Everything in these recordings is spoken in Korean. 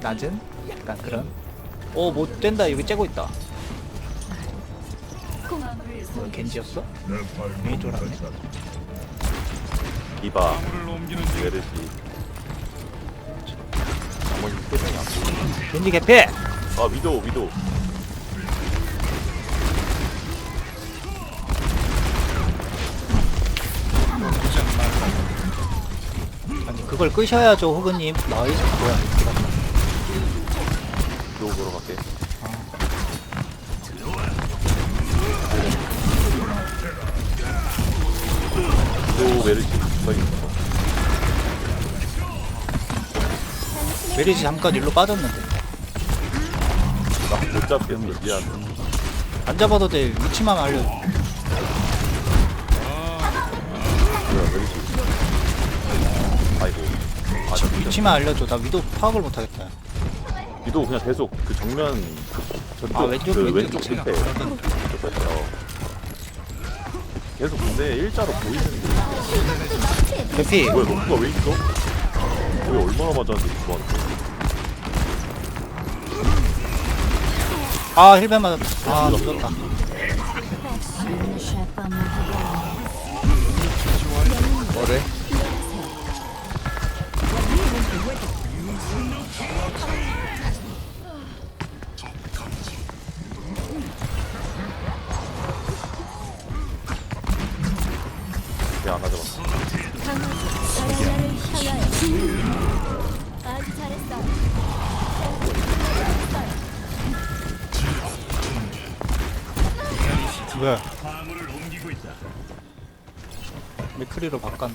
낮은 약간 그런. 오 못 된다. 여기 째고 있다. 뭐 겐지였어? 괜히 쫄았네? 디바 메르시. 나머지 표정이 안 보여 겐지 개피! 아 위도우 위도우. 아니 그걸 끄셔야죠 호그님. 나이스. 뭐야 이렇 위도우 보러 갈게. 위도우 메르시. 거의. 메리지 잠깐 일로 빠졌는데. 나못 잡겠어 미안. 안 잡아도 돼. 위치만 알려. 뭐야 메르시. 아이고. 아 저 위도 위치만 알려줘. 나 위도 파악을 못하겠다 위도우 그냥 계속 그 정면 그 저쪽 아, 왼쪽, 그 왼쪽 왼쪽 생각. 실패 어. 계속 근데 일자로 보이는데 개피 뭐야 너프가 왜 있어? 왜 얼마나 맞았는데 그거한테 아 힐벤 맞았다 아 늦었다 뭐래? 맥크리로 바꿨네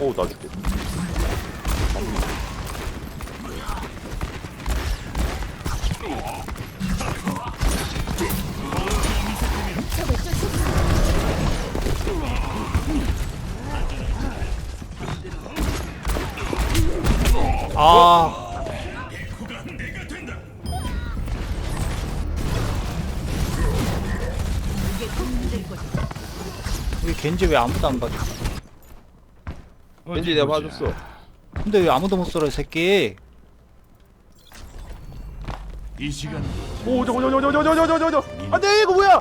오, 나 줄게. 아 우리 겐지 왜 아무도 안 봐줘 왠지 내가 봐줬어. 근데 왜 아무도 못 썰어 이 새끼 이 시간 오, 저거, 저거, 저거, 저거, 저거, 저거, 저거. 안 돼, 이거 뭐야?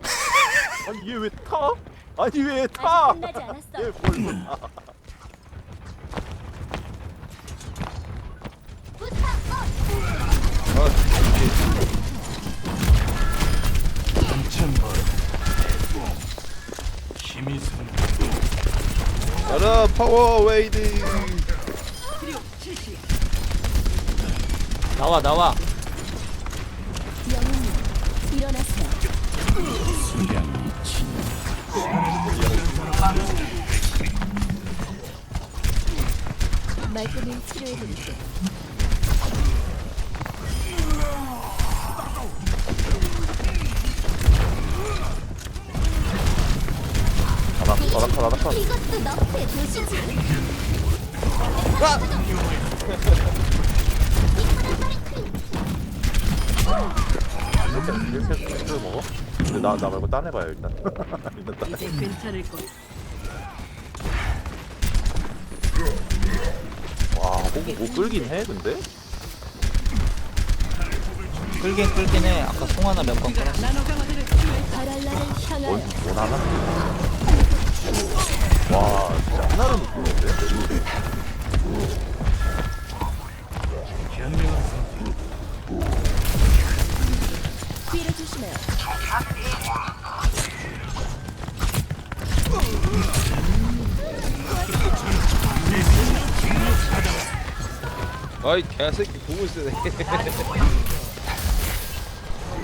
아니, 얘 왜 타? 아니, 왜 타? 아직 끝나지 않았어. 얘 벌써 타. 힘이 선 가라 파워 웨이드. 나와 나와 일어나세요. 말끔히 치료해드릴게요. 너프의 도시지. 이렇게, 이렇게 해서 먹어? 근데 나, 나 말고 딴 해봐요, 일단. 일단 딴 해. 괜찮을 거야. 와, 호구 뭐 끌긴 해, 근데? 끌긴 끌긴 해 아까 송 하나 몇 번 끌었어 바랄라를 향하여 뭔, 뭔 하나? 와, 진짜 하나로 뒤를 조심해요. 아이 개새끼.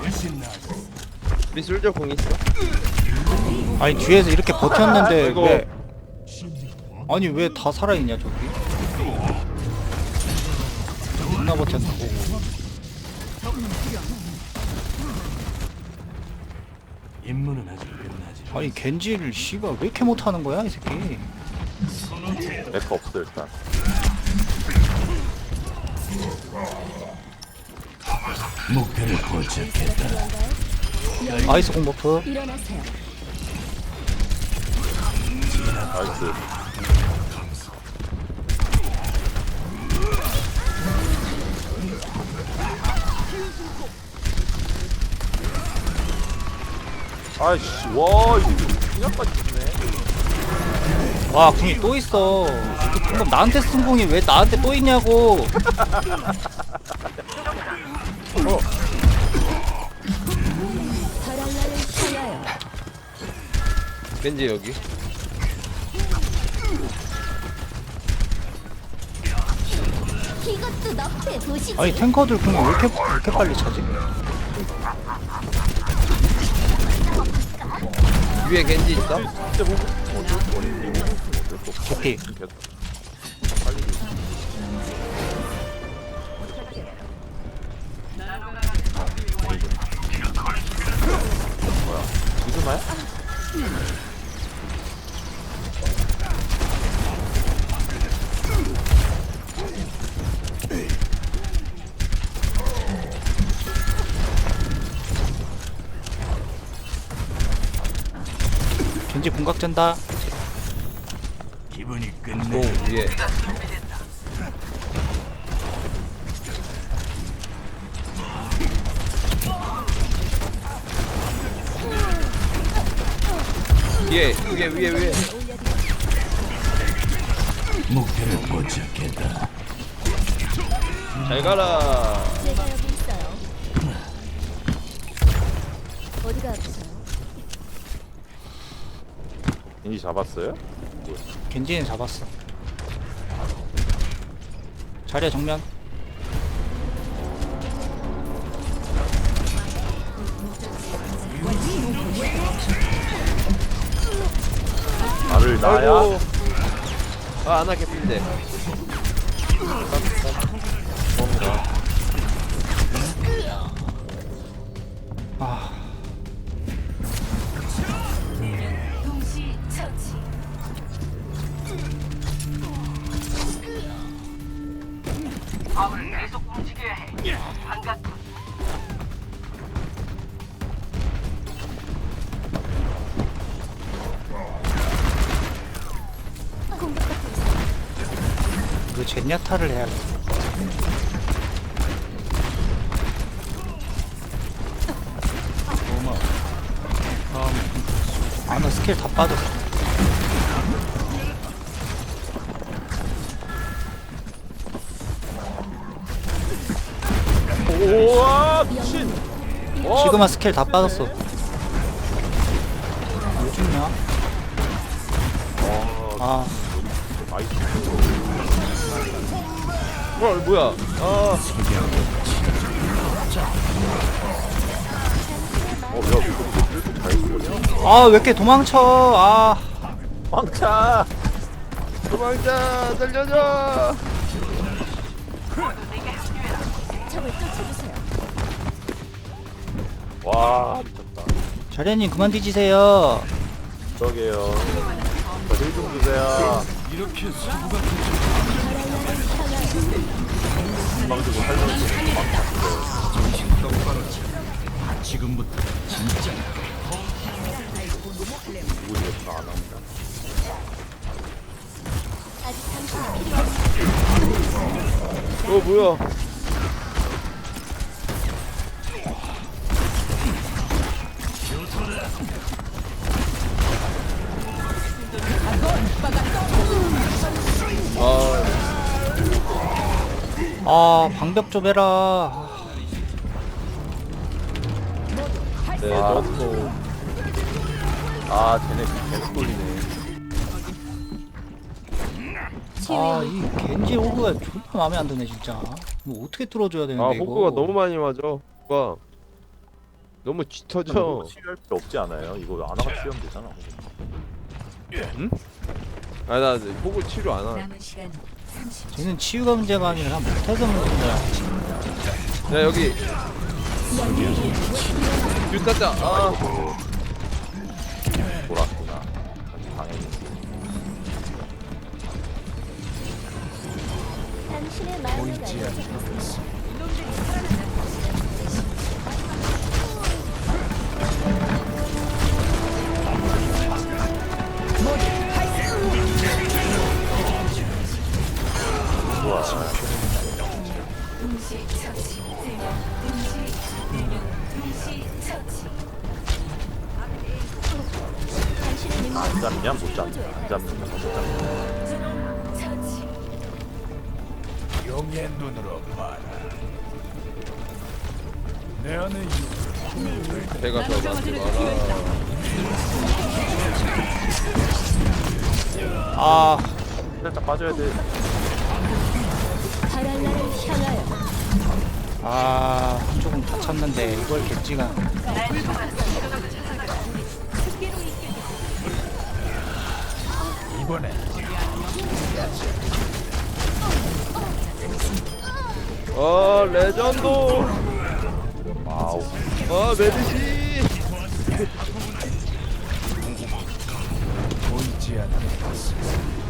훨씬 나아 미술저 공 있어. 아니 뒤에서 이렇게 버텼는데 아이고. 왜 아니 왜 다 살아있냐 저기? 존나 버텼는데 임무는 아직 끝나지 아니 겐지를 씨가 왜 이렇게 못하는 거야 이 새끼? 메카 없어, 일단. 목표를 포착했다. 아이스 공버프. 나이스 아이씨 와 이게 그냥까지 있네. 와 궁이 또 있어. 방금 나한테 쓴 궁이 왜 나한테 또 있냐고. 향하여 겐지 여기 이것도 너프의 도시지. 아니 탱커들 궁이 왜 이렇게, 왜 이렇게 빨리 차지? 위에 겐지 있어? 오케이 이그마야? 겐지 궁각 짠다 기분이 공 끝내. 위에 위에 위에 위에 위에 목표를 포착했다. 잘 가라 제가 여기 있어요. 어디가 아프세요? 인지 잡았어요? 겐지는 잡았어 자리야 정면 나를 나야? 아이고 아 안하 개핀데 이거 젠야타를 해야겠다 아나 스킬 다 빠졌어. 우와 미친. 어, 지금은 스킬 다 빠졌어. 왜 죽냐? 아. 나 어 뭐야. 아. 어야 이거 이렇게 잘 쏘냐 아왜 이렇게 도망쳐? 아. 왕차 도망자 살려줘. 적을 쫓아주세요. 와 미쳤다. 자리아님 그만 뒤지세요. 저게요. 저 힐 좀 주세요. 이렇게 수부가 주고 살려주고 지금부터 진짜 누구지 안 합니다 어 뭐야 아 방벽 좀 해라. 네, 아. 넣고 아 쟤네 계속 돌리네. 아이 겐지 호그가 존나 마음에 안 드네 진짜. 이거 어떻게 뚫어줘야 되는데 아 이거? 호구가 너무 많이 맞아 호구가. 너무 짙어져. 치료할 필요 없지 않아요? 이거 아나가 치료하면 되잖아 아나 호구 치료 안 하 남은 시간 30초. 쟤는 치유가 문제가 아니라 못해서 문제야. 야 여기. 뷰타자 아 안 잡냐 못 잡냐 안 잡냐 못 잡냐 용의 눈으로 봐라. 내 안에 배가 들어가지 아. 살짝 빠져야 돼. 아, 조금 다쳤는데 이걸 겐지가. 이번에 아 레전드! 와우. 아 메디시! 보이지 않는 것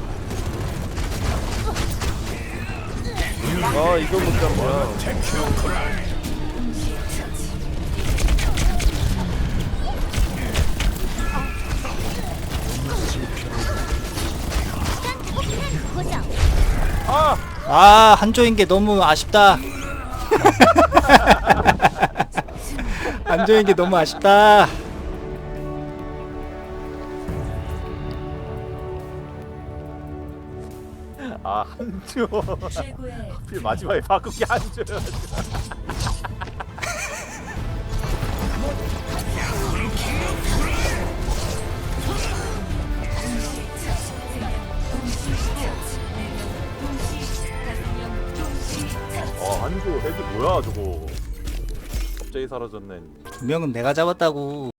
아 이거 못 고정. 아 아, 한조인 게 너무 아쉽다. 한조인 게 너무 아쉽다. 아, 최고의 하필 마지막에 바꾸기 한주. 어 한주 헤드 뭐야 저거? 갑자기 사라졌네. 분명은 내가 잡았다고.